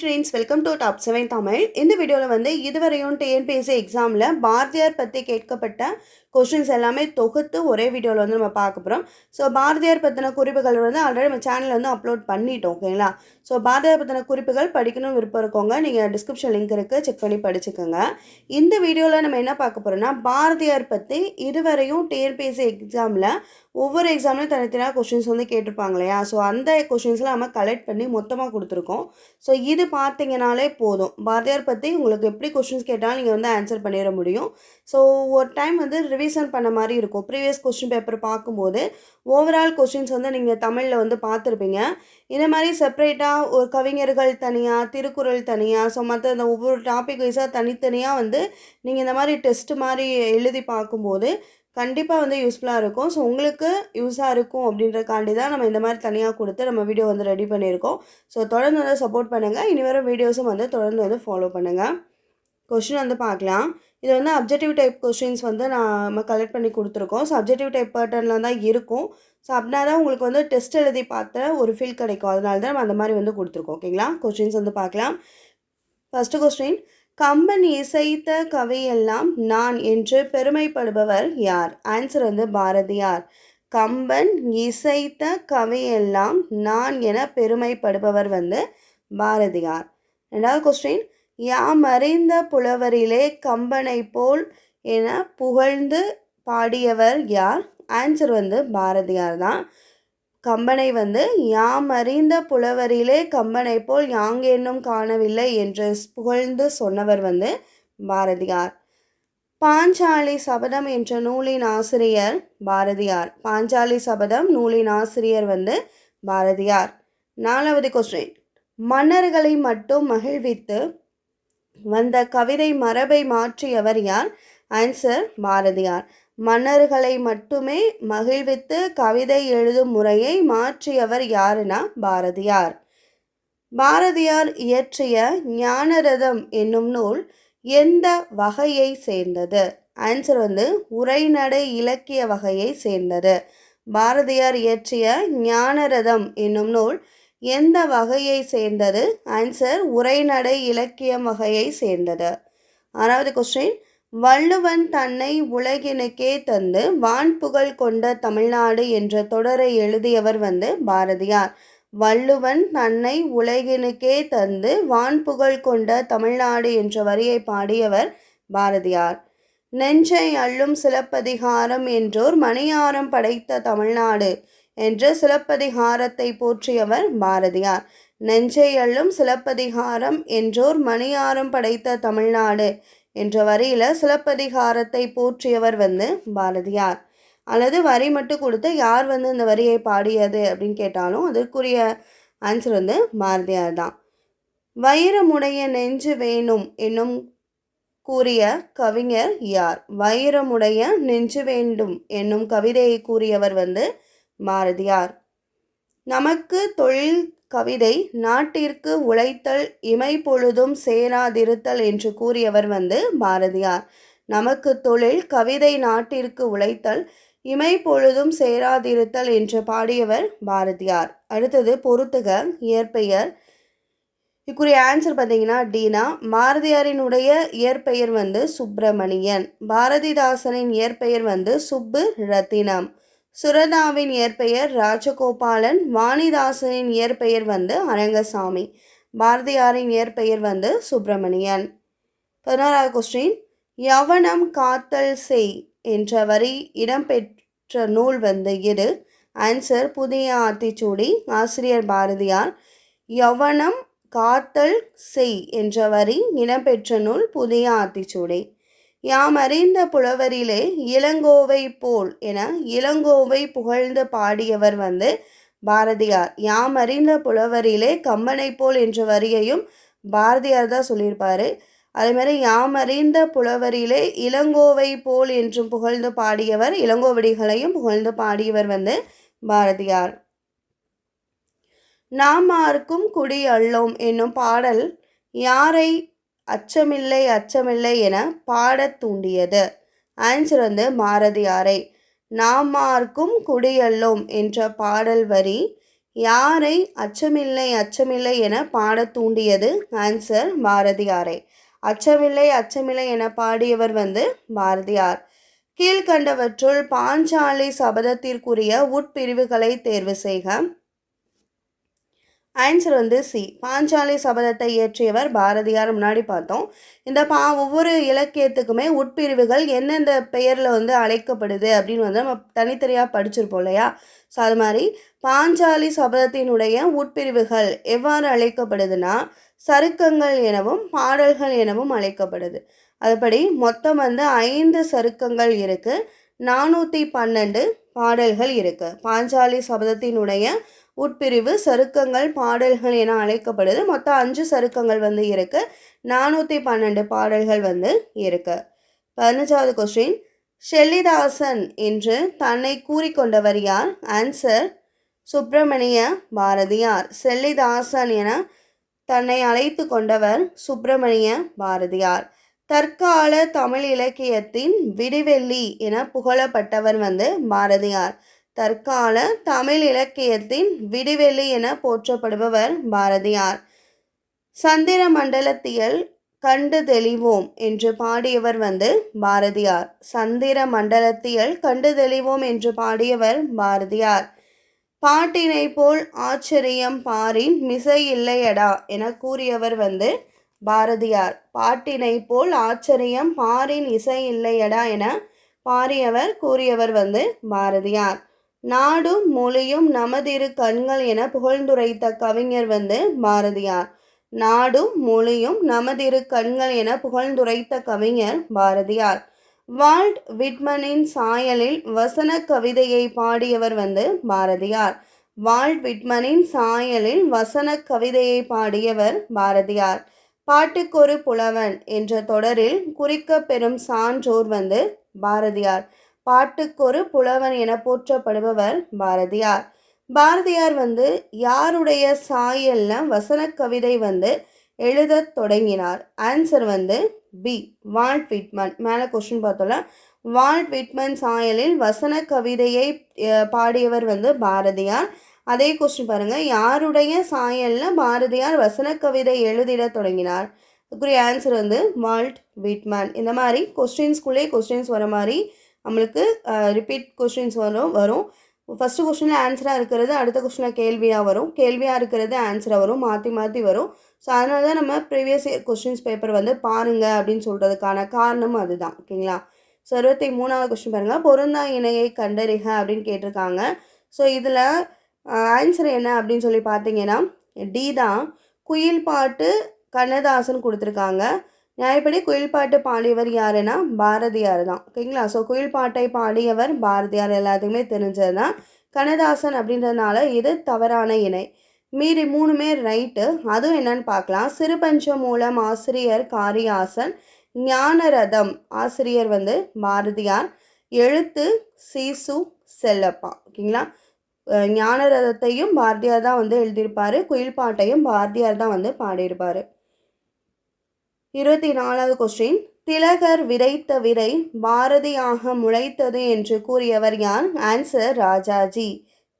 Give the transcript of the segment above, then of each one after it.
Friends welcome to top seven Tamil இந்த வீடியோவில் வந்து இதுவரையும் டிஎன்பிஎஸ்சி எக்ஸாமில் பாரதியார் பற்றி கேட்கப்பட்ட கொஷின்ஸ் எல்லாமே தொகுத்து ஒரே வீடியோவில் வந்து நம்ம பார்க்க போகிறோம் ஸோ பாரதியார் பற்றின குறிப்புகள் வந்து ஆல்ரெடி நம்ம சேனலில் வந்து அப்லோட் பண்ணிட்டோம் ஓகேங்களா ஸோ பாரதியார் பற்றின குறிப்புகள் படிக்கணும் விருப்பம் இருக்கவங்க நீங்கள் டிஸ்கிரிப்ஷன் லிங்க் இருக்குது செக் பண்ணி படிச்சுக்கோங்க. இந்த வீடியோவில் நம்ம என்ன பார்க்க போகிறோம்னா பாரதியார் பற்றி இதுவரையும் டிஎன்பிஎஸ்சி எக்ஸாமில் ஒவ்வொரு எக்ஸாம்லையும் தனித்தனியாக கொஷின்ஸ் வந்து கேட்டிருப்பாங்க இல்லையா? ஸோ அந்த கொஷின்ஸ்லாம் நம்ம கலெக்ட் பண்ணி மொத்தமாக கொடுத்துருக்கோம். ஸோ இது பார்த்தீங்கனாலே போதும். பாரதியார் பற்றி உங்களுக்கு எப்படி கொஷின்ஸ் கேட்டாலும் நீங்கள் வந்து ஆன்சர் பண்ணிட முடியும். ஸோ ஒரு டைம் வந்து ரிவிஷன் பண்ண மாதிரி இருக்கும். ப்ரீவியஸ் கொஸ்டின் பேப்பர் பார்க்கும்போது ஓவரால் கொஷின்ஸ் வந்து நீங்கள் தமிழில் வந்து பார்த்துருப்பீங்க. இந்த மாதிரி செப்பரேட்டாக ஒரு கவிஞர்கள் தனியாக திருக்குறள் தனியாக ஸோ மற்ற இந்த ஒவ்வொரு டாபிக் வைஸாக தனித்தனியாக வந்து நீங்கள் இந்த மாதிரி டெஸ்ட் மாதிரி எழுதி பார்க்கும்போது கண்டிப்பாக வந்து யூஸ்ஃபுல்லாக இருக்கும். ஸோ உங்களுக்கு யூஸாக இருக்கும் அப்படின்றக்காண்டி தான் நம்ம இந்த மாதிரி தனியாக கொடுத்து நம்ம வீடியோ வந்து ரெடி பண்ணியிருக்கோம். ஸோ தொடர்ந்து வந்து சப்போர்ட் பண்ணுங்கள் இனி வரும் வீடியோஸும் வந்து தொடர்ந்து வந்து ஃபாலோ பண்ணுங்கள் கொஷின் வந்து பார்க்கலாம். இது வந்து அப்ஜெக்டிவ் டைப் கொஷின்ஸ் வந்து நான் நம்ம கலெக்ட் பண்ணி கொடுத்துருக்கோம். ஸோ அப்ஜெக்டிவ் டைப் பேட்டர்னில் தான் இருக்கும். ஸோ அப்படின்னா தான் உங்களுக்கு வந்து டெஸ்ட் எழுதி பார்த்த ஒரு ஃபீல் கிடைக்கும். அதனால தான் நம்ம அந்த மாதிரி வந்து கொடுத்துருக்கோம். ஓகேங்களா கொஷின்ஸ் வந்து பார்க்கலாம். ஃபஸ்ட்டு கொஸ்டின் கம்பன் இசைத்த கவியெல்லாம் நான் என்று பெருமைப்படுபவர் யார்? ஆன்சர் வந்து பாரதியார் கம்பன் இசைத்த கவியெல்லாம் நான் என பெருமைப்படுபவர் வந்து பாரதியார் ரெண்டாவது கொஸ்டின் யாம் அறிந்த புலவரிலே கம்பனை போல் என புகழ்ந்து பாடியவர் யார்? ஆன்சர் வந்து பாரதியார் தான் கம்பனை வந்து யாம் அறிந்த புலவரிலே கம்பனை போல் யாங்கேனும் காணவில்லை என்று புகழ்ந்து சொன்னவர் வந்து பாரதியார். பாஞ்சாலி சபதம் என்ற நூலின் ஆசிரியர் பாரதியார். பாஞ்சாலி சபதம் நூலின் ஆசிரியர் வந்து பாரதியார். நாலாவது கொஸ்டின் மன்னர்களை மட்டும் மகிழ்வித்து வந்த கவிதை மரபை மாற்றியவர் யார்? ஆன்சர் பாரதியார். மன்னர்களை மட்டுமே மகிழ்வித்து கவிதை எழுதும் முறையை மாற்றியவர் யாருன்னா பாரதியார். பாரதியார் இயற்றிய ஞானரதம் என்னும் நூல் எந்த வகையை சேர்ந்தது? ஆன்சர் வந்து உரைநடை இலக்கிய வகையை சேர்ந்தது. பாரதியார் இயற்றிய ஞானரதம் என்னும் நூல் எந்த வகையை சேர்ந்தது? ஆன்சர் உரைநடை இலக்கியம் வகையை சேர்ந்தது. ஆறாவது கொஸ்டின் வள்ளுவன் தன்னை உலகினுக்கே தந்து வான்புகழ் கொண்ட தமிழ்நாடு என்ற தொடரை எழுதியவர் வந்து பாரதியார். வள்ளுவன் தன்னை உலகினுக்கே தந்து வான்புகழ் கொண்ட தமிழ்நாடு என்ற வரியை பாடியவர் பாரதியார். நெஞ்சை அள்ளும் சிலப்பதிகாரம் என்றோர் மணியாரம் படைத்த தமிழ்நாடு என்ற சிலப்பதிகாரத்தை போற்றியவர் பாரதியார். நெஞ்சை அள்ளும் சிலப்பதிகாரம் என்றோர் மணியாரம் படைத்த தமிழ்நாடு என்ற வரியில் சிலப்பதிகாரத்தை போற்றியவர் வந்து பாரதியார். அல்லது வரி மட்டும் கொடுத்து யார் வந்து இந்த வரியை பாடியது அப்படின்னு கேட்டாலும் அதற்குரிய ஆன்சர் வந்து பாரதியார் தான். வைரமுடைய நெஞ்சு வேணும் என்னும் கூறிய கவிஞர் யார்? வைரமுடைய நெஞ்சு வேண்டும் என்னும் கவிதையை கூறியவர் வந்து பாரதியார். நமக்கு தொழில் கவிதை நாட்டிற்கு உழைத்தல் இமை பொழுதும் சேராதிருத்தல் என்று கூறியவர் வந்து பாரதியார். நமக்கு தொழில் கவிதை நாட்டிற்கு உழைத்தல் இமை பொழுதும் சேராதிருத்தல் என்று பாடியவர் பாரதியார். அடுத்தது பொறுத்துக இயற்பெயர். இதுக்குரிய ஆன்சர் பார்த்தீங்கன்னா டீனா. பாரதியாரினுடைய இயற்பெயர் வந்து சுப்பிரமணியன். பாரதிதாசனின் இயற்பெயர் வந்து சுப்பு ரத்தினம். சுரதாவின் இயற்பெயர் ராஜகோபாலன் வாணிதாசனின் இயற்பெயர் வந்து அரங்கசாமி பாரதியாரின் இயற்பெயர் வந்து சுப்பிரமணியன். பதினாறாவது கொஸ்டின் யவனம் காத்தல் செய் என்ற வரி இடம்பெற்ற நூல் வந்து இது ஆன்சர் புதிய ஆத்திச்சூடி. ஆசிரியர் பாரதியார். யவனம் காத்தல் செய் என்ற வரி இடம்பெற்ற நூல் புதிய ஆத்திச்சூடி. யாம் அறிந்த புலவரிலே இளங்கோவை போல் என இளங்கோவை புகழ்ந்து பாடியவர் வந்து பாரதியார். யாம் அறிந்த புலவரிலே கம்பனை போல் என்ற வரியையும் பாரதியார் தான் சொல்லியிருப்பாரு. அதேமாதிரி யாம் அறிந்த புலவரிலே இளங்கோவை போல் என்றும் புகழ்ந்து பாடியவர் இளங்கோவடிகளையும் புகழ்ந்து பாடியவர் வந்து பாரதியார். நாம் ஆர்க்கும் குடி அள்ளோம் என்னும் பாடல் யாரை அச்சமில்லை அச்சமில்லை என பாடத் தூண்டியது. ஆன்சர் வந்து மாரதியாரை நாமார்க்கும் குடியல்லோம் என்ற பாடல் வரி யாரை அச்சமில்லை அச்சமில்லை என பாடத் தூண்டியது ஆன்சர் பாரதியாரை அச்சமில்லை அச்சமில்லை என பாடியவர் வந்து பாரதியார் கீழ்கண்டவற்றுள் பாஞ்சாலி சபதத்திற்குரிய உட்பிரிவுகளை தேர்வு செய்க. ஆன்சர் வந்து சி. பாஞ்சாலி சபதத்தை இயற்றியவர் பாரதியார். முன்னாடி பார்த்தோம். இந்த பா ஒவ்வொரு இலக்கியத்துக்குமே உட்பிரிவுகள் எந்தெந்த பெயரில் வந்து அழைக்கப்படுது அப்படின்னு வந்து நம்ம தனித்தனியாக படிச்சிருப்போம் இல்லையா? ஸோ அது மாதிரி பாஞ்சாலி சபதத்தினுடைய உட்பிரிவுகள் எவ்வாறு அழைக்கப்படுதுன்னா சருக்கங்கள் எனவும் பாடல்கள் எனவும் அழைக்கப்படுது. அதுபடி மொத்தம் வந்து ஐந்து சருக்கங்கள் இருக்குது நானூற்றி பன்னெண்டு பாடல்கள் இருக்குது பாஞ்சாலி சபதத்தினுடைய உட்பிரிவு சருக்கங்கள் பாடல்கள் என அழைக்கப்படுது. மொத்தம் அஞ்சு சருக்கங்கள் வந்து இருக்குது நானூற்றி பன்னெண்டு பாடல்கள் வந்து இருக்குது பதினஞ்சாவது கொஸ்டின் ஷெல்லிதாசன் என்று தன்னை கூறிக்கொண்டவர் யார்? ஆன்சர் சுப்பிரமணிய பாரதியார். செல்லிதாசன் என தன்னை அழைத்து கொண்டவர் சுப்பிரமணிய பாரதியார். தற்கால தமிழ் இலக்கியத்தின் விடிவெள்ளி என புகழப்பட்டவர் வந்து பாரதியார். தற்கால தமிழ் இலக்கியத்தின் விடிவெள்ளி என போற்றப்படுபவர் பாரதியார். சந்திர மண்டலத்தியல் கண்டு தெளிவோம் என்று பாடியவர் வந்து பாரதியார். சந்திர மண்டலத்தியல் கண்டு தெளிவோம் என்று பாடியவர் பாரதியார். பாட்டினை போல் ஆச்சரியம் பாரின் மிசை இல்லையடா என கூறியவர் வந்து பாரதியார். பாட்டினை போல் ஆச்சரியம் பாரின் இசை இல்லையடா என பாடியவர் கூறியவர் வந்து பாரதியார். நாடும் மொழியும் நமதிரு கண்கள் என புகழ்ந்துரைத்த கவிஞர் வந்து பாரதியார். நாடும் மொழியும் நமதிரு கண்கள் என புகழ்ந்துரைத்த கவிஞர் பாரதியார். வால்ட் விட்மனின் சாயலில் வசன கவிதையை பாடியவர் வந்து பாரதியார். வால்ட் விட்மனின் சாயலில் வசன கவிதையை பாடியவர் பாரதியார். பாட்டுக்கொரு புலவன் என்ற தொடரில் குறிக்க பெறும் சான்றோர் வந்து பாரதியார். பாட்டுக்கொரு புலவன் என போற்றப்படுபவர் பாரதியார். பாரதியார் வந்து யாருடைய சாயல்ல வசன கவிதை வந்து எழுதத் தொடங்கினார்? ஆன்சர் வந்து பி வால்ட் விட்மன் மேலே கொஸ்டின் பார்த்தோம்ல. வால்ட் விட்மன் சாயலில் வசன கவிதையை பாடியவர் வந்து பாரதியார். அதே கொஸ்டின் பாருங்கள் யாருடைய சாயலில் பாரதியார் வசன கவிதை எழுதிட தொடங்கினார்? அதுக்குரிய ஆன்சர் வந்து வால்ட் வீட்மேன் இந்த மாதிரி கொஸ்டின்ஸ்குள்ளே கொஸ்டின்ஸ் வர மாதிரி நம்மளுக்கு ரிப்பீட் கொஸ்டின்ஸ் வரும் வரும். ஃபஸ்ட்டு கொஸ்டினில் ஆன்சராக இருக்கிறது அடுத்த கொஸ்டினில் கேள்வியாக வரும். கேள்வியாக இருக்கிறது ஆன்சராக வரும். மாற்றி மாற்றி வரும். ஸோ அதனால தான் நம்ம ப்ரீவியஸ் இயர் கொஸ்டின்ஸ் பேப்பர் வந்து பாருங்கள் அப்படின்னு சொல்கிறதுக்கான காரணம் அதுதான். ஓகேங்களா? ஸோ இருபத்தி மூணாவது கொஸ்டின் பாருங்கள் பொருந்தா இணையை கண்டறிக அப்படின்னு கேட்டிருக்காங்க. ஸோ இதில் ஆன்சர் என்ன அப்படின்னு சொல்லி பார்த்தீங்கன்னா டி தான் குயில் பாட்டு கண்ணதாசன் கொடுத்துருக்காங்க. நியாயப்படி குயில் பாட்டு பாடியவர் யாருன்னா பாரதியார் தான். ஓகேங்களா? ஸோ குயில் பாட்டை பாடியவர் பாரதியார் எல்லாத்துக்குமே தெரிஞ்சது தான். கண்ணதாசன் அப்படின்றதுனால இது தவறான இணை. மீறி மூணுமே ரைட்டு அதுவும் என்னன்னு பார்க்கலாம். சிறுபஞ்சம் மூலம் ஆசிரியர் காரியாசன் ஞானரதம் ஆசிரியர் வந்து பாரதியார் எழுத்து சீசு செல்லப்பா. ஓகேங்களா? ஞானரதத்தையும் பாரதியார் தான் வந்து எழுதியிருப்பார். குயில் பாட்டையும் பாரதியார் தான் வந்து பாடியிருப்பார். இருபத்தி நாலாவது கொஸ்டின் திலகர் விதைத்த விதை பாரதியாக முளைத்தது என்று கூறியவர் யார்? ஆன்சர் ராஜாஜி.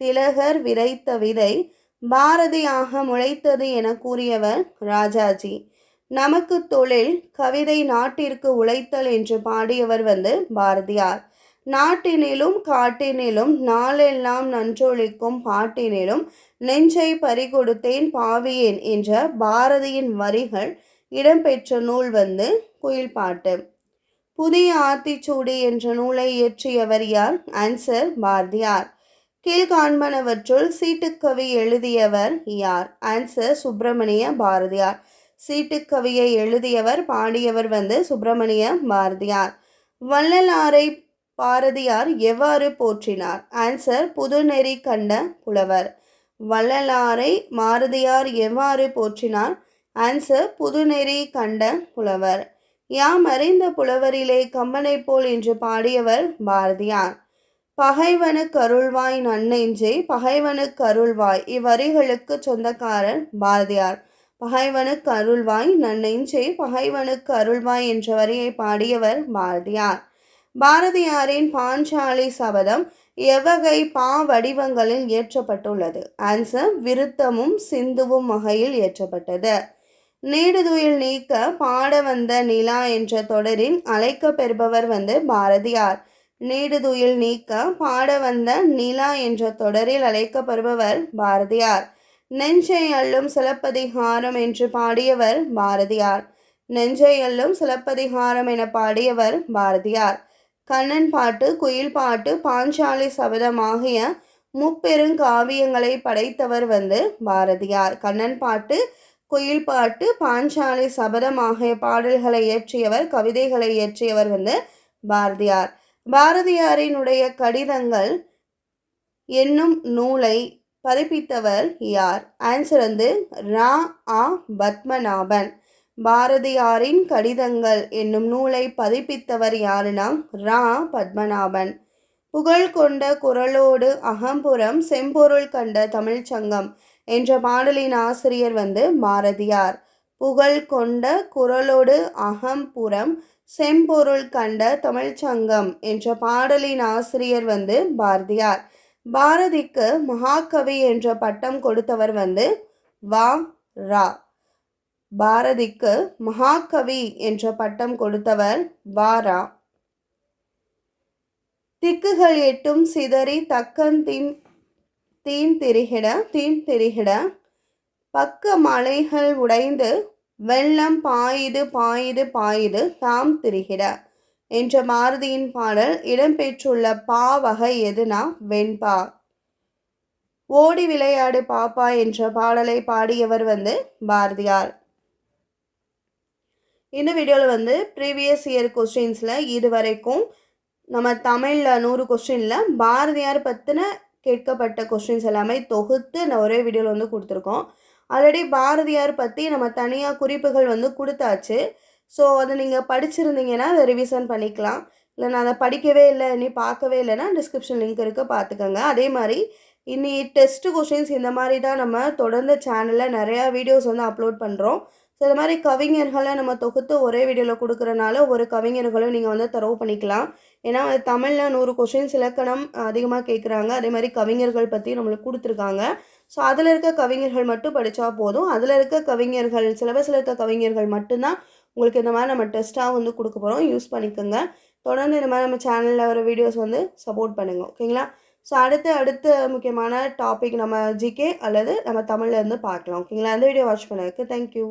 திலகர் விதைத்த விதை பாரதியாக முளைத்தது என கூறியவர் ராஜாஜி. நமக்கு தொழில் கவிதை நாட்டிற்கு உழைத்தல் என்று பாடியவர் வந்து பாரதியார். நாட்டினிலும் காட்டினிலும் நாளெல்லாம் நன்றொழிக்கும் பாட்டினிலும் நெஞ்சை பறிகொடுத்தேன் பாவியேன் என்ற பாரதியின் வரிகள் இடம்பெற்ற நூல் வந்து குயில் பாட்டு புதிய ஆத்திச்சூடி என்ற நூலை இயற்றியவர் யார்? ஆன்சர் பாரதியார். கீழ்காண்பனவற்றுள் சீட்டுக்கவி எழுதியவர் யார்? ஆன்சர் சுப்பிரமணிய பாரதியார். சீட்டுக்கவியை எழுதியவர் பாடியவர் வந்து சுப்பிரமணிய பாரதியார். வள்ளலாரை பாரதியார் எவ்வாறு போற்றினார்? ஆன்சர் புதுநெறி கண்ட புலவர். வள்ளலாரை பாரதியார் எவ்வாறு போற்றினார்? ஆன்சர் புதுநெறி கண்ட புலவர். யாம் அறிந்த புலவரிலே கம்பனை போல் என்று பாடியவர் பாரதியார். பகைவனு கருள்வாய் நன்னெஞ்சே பகைவனு கருள்வாய் இவ்வரிகளுக்கு சொந்தக்காரர் பாரதியார். பகைவனுக்கு அருள்வாய் நன்னெஞ்சே பகைவனுக்கு அருள்வாய் என்ற வரியை பாடியவர் பாரதியார். பாரதியாரின் பாஞ்சாலி சபதம் எவ்வகை பா வடிவங்களில் இயற்றப்பட்டுள்ளது. ஆன்சர் விருத்தமும் சிந்துவும் வகையில் இயற்றப்பட்டது. நீடுதுயில் நீக்க பாட வந்த நிலா என்ற தொடரில் அழைக்க பெறுபவர் வந்து பாரதியார். நீடுதுயில் நீக்க பாட வந்த நிலா என்ற தொடரில் அழைக்கப்படுபவர் பாரதியார். நெஞ்சை அள்ளும் சிலப்பதிகாரம் என்று பாடியவர் பாரதியார். நெஞ்சை அள்ளும் சிலப்பதிகாரம் என பாடியவர் பாரதியார். கண்ணன் பாட்டு குயில் பாட்டு பாஞ்சாலி சபதம் ஆகிய முப்பெருங்காவியங்களை படைத்தவர் வந்து பாரதியார். கண்ணன் பாட்டு குயில் பாட்டு பாஞ்சாலி சபதம் ஆகிய பாடல்களை இயற்றியவர் கவிதைகளை இயற்றியவர் வந்து பாரதியார். பாரதியாரினுடைய கடிதங்கள் என்னும் நூலை பதிப்பித்தவர் யார்? ஆன்சர் வந்து ரா. ஆ. பத்மநாபன். பாரதியாரின் கடிதங்கள் என்னும் நூலை பதிப்பித்தவர் யாருன்னா ரா. பத்மநாபன். புகழ் கொண்ட குரலோடு அகம்புறம் செம்பொருள் கண்ட தமிழ்ச்சங்கம் என்ற பாடலின் ஆசிரியர் வந்து பாரதியார். புகழ் கொண்ட குரலோடு அகம்புறம் செம்பொருள் கண்ட தமிழ்ச்சங்கம் என்ற பாடலின் ஆசிரியர் வந்து பாரதியார். பாரதிக்கு மகாகவி என்ற பட்டம் கொடுத்தவர் வந்து வா. ரா. பாரதிக்கு மகாகவி என்ற பட்டம் கொடுத்தவர் வாரா. திக்குகள் எட்டும் சிதறி தக்கன் தீன் தீன் திரிகிட தீன் திரிகிட. பக்க மலைகள் உடைந்து வெள்ளம் பாயுது பாயுது பாயுது தாம் திரிகிட என்ற மாருதியின் பாடல் இடம்பெற்றுள்ள பா வகை எதுனா வெண்பா. ஓடி விளையாடு பாப்பா என்ற பாடலை பாடியவர் வந்து பாரதியார். இந்த வீடியோவில் வந்து ப்ரீவியஸ் இயர் கொஸ்டின்ஸில் இது வரைக்கும் நம்ம தமிழில் நூறு கொஸ்டினில் பாரதியார் பற்றின கேட்கப்பட்ட கொஸ்டின்ஸ் எல்லாமே தொகுத்து நான் ஒரே வீடியோவில் வந்து கொடுத்துருக்கோம். ஆல்ரெடி பாரதியார் பற்றி நம்ம தனியாக குறிப்புகள் வந்து கொடுத்தாச்சு. ஸோ அதை நீங்கள் படிச்சிருந்தீங்கன்னா அதை ரிவிஷன் பண்ணிக்கலாம். இல்லை நான் அதை படிக்கவே இல்லை இனி பார்க்கவே இல்லைன்னா டிஸ்கிரிப்ஷன் லிங்க் இருக்க பார்த்துக்கோங்க. அதே மாதிரி இனி டெஸ்ட்டு கொஷின்ஸ் இந்த மாதிரி தான் நம்ம தொடர்ந்து சேனலில் நிறையா வீடியோஸ் வந்து அப்லோட் பண்ணுறோம் ஸோ இது மாதிரி கவிஞர்களை நம்ம தொகுத்து ஒரே வீடியோவில் கொடுக்குறனால ஒரு கவிஞர்களும் நீங்கள் வந்து தரவு பண்ணிக்கலாம். ஏன்னா தமிழில் நூறு கொஷின்ஸ் இலக்கணம் அதிகமாக கேட்குறாங்க அதே மாதிரி கவிஞர்கள் பற்றி நம்மளுக்கு கொடுத்துருக்காங்க. ஸோ அதில் இருக்க கவிஞர்கள் மட்டும் படித்தா போதும். அதில் இருக்க கவிஞர்கள் சிலபஸில் இருக்க கவிஞர்கள் மட்டும்தான் உங்களுக்கு இந்த மாதிரி நம்ம டெஸ்ட்டாக வந்து கொடுக்க போகிறோம் யூஸ் பண்ணிக்கோங்க. தொடர்ந்து இந்த மாதிரி நம்ம சேனலில் வர வீடியோஸ் வந்து சப்போர்ட் பண்ணுங்கள் ஓகேங்களா ஸோ அடுத்து அடுத்த முக்கியமான டாபிக் நம்ம ஜிகே அல்லது நம்ம தமிழ்லேருந்து இருந்து பார்க்கலாம். ஓகேங்களா அந்த வீடியோ வாட்ச் பண்ணதுக்கு தேங்க்யூ